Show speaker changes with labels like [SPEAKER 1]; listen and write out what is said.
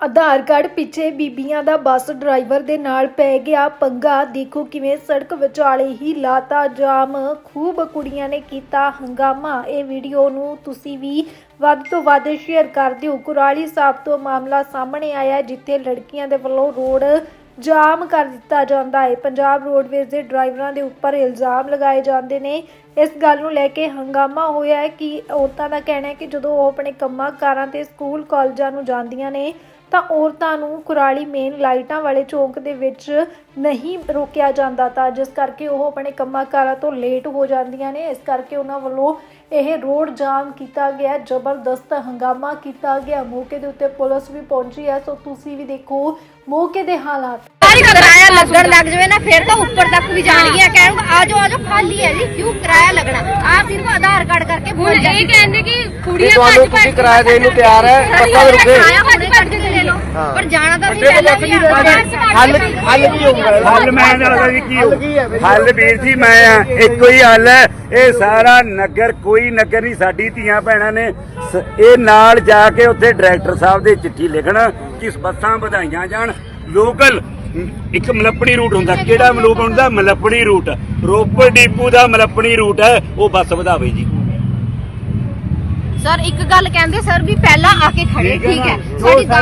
[SPEAKER 1] ਆਧਾਰ card ਪਿੱਛੇ ਬੀਬੀਆਂ ਦਾ bus driver ਦੇ ਨਾਲ ਪੈ ਗਿਆ ਪੰਗਾ। ਦੇਖੋ ਕਿਵੇਂ ਸੜਕ ਵਿਚਾਲੇ ਹੀ ਲਾਤਾ ਜਾਮ। ਖੂਬ ਕੁੜੀਆਂ ਨੇ ਕੀਤਾ ਹੰਗਾਮਾ। ਇਹ ਵੀਡੀਓ ਨੂੰ ਤੁਸੀਂ ਵੀ ਵੱਧ ਤੋਂ ਵੱਧ ਸ਼ੇਅਰ ਕਰ ਦਿਓ। ਕੁਰਾਲੀ ਸਾਹਿਬ ਤੋਂ ਮਾਮਲਾ ਸਾਹਮਣੇ ਆਇਆ ਜਿੱਥੇ ਲੜਕੀਆਂ ਦੇ ਵੱਲੋਂ ਰੋਡ ਜਾਮ ਕਰ ਦਿੱਤਾ ਜਾਂਦਾ ਹੈ। ਪੰਜਾਬ ਰੋਡਵੇਜ਼ ਦੇ ਡਰਾਈਵਰਾਂ ਦੇ ਉੱਪਰ ਇਲਜ਼ਾਮ ਲਗਾਏ ਜਾਂਦੇ ਨੇ। ਇਸ ਗੱਲ ਨੂੰ ਲੈ ਕੇ ਹੰਗਾਮਾ ਹੋਇਆ ਹੈ ਕਿ ਔਰਤਾਂ ਦਾ ਕਹਿਣਾ ਹੈ ਕਿ ਜਦੋਂ ਉਹ ਆਪਣੇ ਕੰਮਾਂ ਕਾਰਾਂ ਤੇ ਸਕੂਲ, ਕਾਲਜਾਂ ਨੂੰ ਜਾਂਦੀਆਂ ਨੇ ਤਾਂ ਔਰਤਾਂ ਨੂੰ ਕੁਰਾਲੀ ਮੇਨ ਲਾਈਟਾਂ ਵਾਲੇ ਚੌਂਕ ਦੇ ਵਿੱਚ ਨਹੀਂ ਰੋਕਿਆ ਜਾਂਦਾ ਤਾਂ ਜਿਸ ਕਰਕੇ ਉਹ ਆਪਣੇ ਕੰਮਾਂ ਕਾਰਾਂ ਤੋਂ ਲੇਟ ਹੋ ਜਾਂਦੀਆਂ ਨੇ। ਇਸ ਕਰਕੇ ਉਹਨਾਂ ਵੱਲੋਂ ਇਹ ਰੋਡ ਜਾਮ ਕੀਤਾ ਗਿਆ ਜ਼ਬਰਦਸਤ ਹੰਗਾਮਾ ਕੀਤਾ ਗਿਆ। ਮੌਕੇ ਦੇ ਉੱਤੇ ਪੁਲਿਸ ਵੀ ਪਹੁੰਚੀ ਹੈ। ਸੋ ਤੁਸੀਂ ਵੀ ਦੇਖੋ ਮੌਕੇ ਦੇ ਹਾਲਾਤ।
[SPEAKER 2] ਸਾਰੀ ਕਿਰਾਇਆ ਲੱਗਣ ਲੱਗ ਜਾਵੇ ਨਾ ਫਿਰ ਤਾਂ ਉੱਪਰ ਤੱਕ ਵੀ ਜਾਣਗੀਆਂ। ਕਹਿਣ ਆਜੋ ਆਜੋ ਖਾਲੀ ਹੈ ਜੀ ਕਿਉਂ ਕਿਰਾਇਆ ਲੱਗਣਾ? ਆ ਸਿਰਫ ਆਧਾਰ ਕਾਰਡ ਕਰਕੇ
[SPEAKER 3] ਹੁਣ ਇਹ ਕਹਿੰਦੇ ਕਿ ਕੁੜੀਆਂ
[SPEAKER 4] ਤੁਹਾਨੂੰ ਤੁਸੀਂ ਕਿਰਾਇਆ ਦੇਣ ਨੂੰ ਤਿਆਰ ਹੈ ਪੱਕਾ ਰੁਕੇ
[SPEAKER 2] ਪਰ ਜਾਣਾ ਤਾਂ
[SPEAKER 4] ਤੋਂ
[SPEAKER 2] ਪਹਿਲਾਂ ਵੀ।
[SPEAKER 4] ਹੱਲ ਹੱਲ ਕੀ ਹੋਊਗਾ?
[SPEAKER 5] ਹੱਲ ਮੈਂ ਦੱਸਦਾ ਜੀ ਕੀ
[SPEAKER 4] ਹੱਲ ਕੀ ਹੈ ਮੇਰੀ
[SPEAKER 5] ਹੱਲ ਵੀਰ ਜੀ ਮੈਂ ਆ ਇੱਕੋ ਹੀ ਹੱਲ ਹੈ। ਇਹ ਸਾਰਾ ਨਗਰ ਕੋਈ ਨਗਰ ਨਹੀਂ ਸਾਡੀ ਧੀਆਂ ਭੈਣਾਂ ਨੇ ਸ- ਇਹ ਨਾਲ ਜਾ ਕੇ ਉੱਥੇ ਡਾਇਰੈਕਟਰ ਸਾਹਿਬ ਦੇ ਚਿੱਠੀ ਲਿਖਣ ਕਿ ਬੱਸਾਂ ਵਧਾਈਆਂ ਜਾਣ। ਲੋਕਲ ਇੱਕ ਮਲੱਪਣੀ ਰੂਟ ਹੁੰਦਾ। ਕਿਹੜਾ ਮਲੂਪ ਹੁੰਦਾ? ਮਲੱਪਣੀ ਰੂਟ। ਰੋਪੜ ਡੀਪੂ ਦਾ ਮਲੱਪਣੀ ਰੂਟ ਹੈ ਉਹ ਬੱਸ ਵਧਾਵੇ ਜੀ।
[SPEAKER 2] ਸਰ ਇੱਕ ਗੱਲ ਕਹਿੰਦੇ ਸਰ ਵੀ ਪਹਿਲਾਂ ਆ ਕੇ ਖੜੇ
[SPEAKER 5] ਠੀਕ ਹੈ।
[SPEAKER 2] ਸਾਡੀ